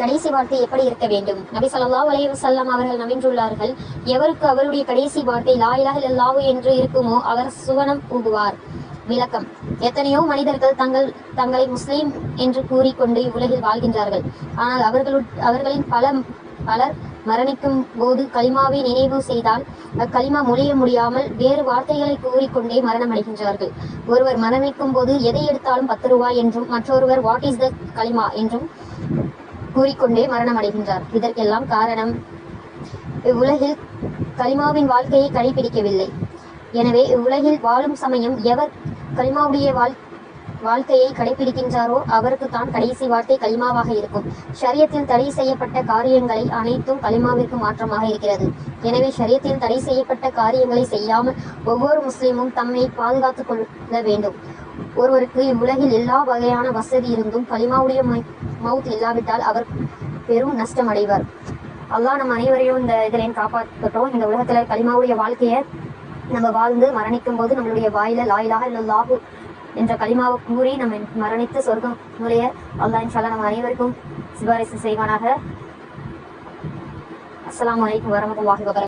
கடைசி வார்த்தை எப்படி இருக்க வேண்டும்? நபி சொல்லா அலைஹி வசல்லாம் அவர்கள் நவின்றுள்ளார்கள் எவருக்கு அவருடைய கடைசி வார்த்தை லாயிலாக இல்லாவு என்று இருக்குமோ அவர் சுவனம் புகுவார் விளக்கம் எத்தனையோ மனிதர்கள் தங்கள் தங்களை முஸ்லீம் என்று கூறிக்கொண்டு இவ்வுலகில் வாழ்கின்றார்கள். ஆனால் அவர்களு அவர்களின் பல பலர் மரணிக்கும் போது கலிமாவை நினைவு செய்தால் அக்கலிமா மொழிய முடியாமல் வேறு வார்த்தைகளை கூறிக்கொண்டே மரணம் அடைகின்றார்கள் ஒருவர் மரணிக்கும் போது எதை எடுத்தாலும் பத்து ரூபாய் என்றும் மற்றொருவர் வாட் இஸ் த கலிமா என்றும் கூறிக்கொண்டே மரணம் அடைகின்றார் இதற்கெல்லாம் காரணம் இவ்வுலகில் கலிமாவின் வாழ்க்கையை கடைபிடிக்கவில்லை. எனவே இவ்வுலகில் வாழும் சமயம் எவர் கலிமாவுடைய வாழ் வாழ்க்கையை கடைபிடிக்கின்றாரோ அவருக்கு தான் கடைசி வார்த்தை கலிமாவாக இருக்கும். ஷரியத்தில் தடை செய்யப்பட்ட காரியங்களை அனைத்தும் கலிமாவிற்கு மாற்றமாக இருக்கிறது. எனவே ஷரியத்தில் தடை செய்யப்பட்ட காரியங்களை செய்யாமல் ஒவ்வொரு முஸ்லிமும் தம்மை பாதுகாத்துக் கொள்ள வேண்டும். ஒருவருக்கு இவ்வுலகில் எல்லா வகையான வசதி இருந்தும் கலிமாவுடைய மவுத் இல்லாவிட்டால் அவர் பெரும் நஷ்டம் அடைவார் அல்லாஹ் நம்ம அனைவரையும் இந்த இதிலையும் காப்பாற்றட்டும். இந்த உலகத்துல கலிமாவுடைய வாழ்க்கையை நம்ம வாழ்ந்து மரணிக்கும் போது நம்மளுடைய வாயில லாயிலாக இல்லல்லாஹு என்ற கலிமாவை கூறி நம்ம மரணித்து சொர்க்கம் நுழைய அல்லா இன்ஷால்லா நம்ம அனைவருக்கும் சிபாரிசு செய்வானாக. அஸ்லாம் அலைக்கும் வரமத்துல்லாஹி வபரகாத்துஹு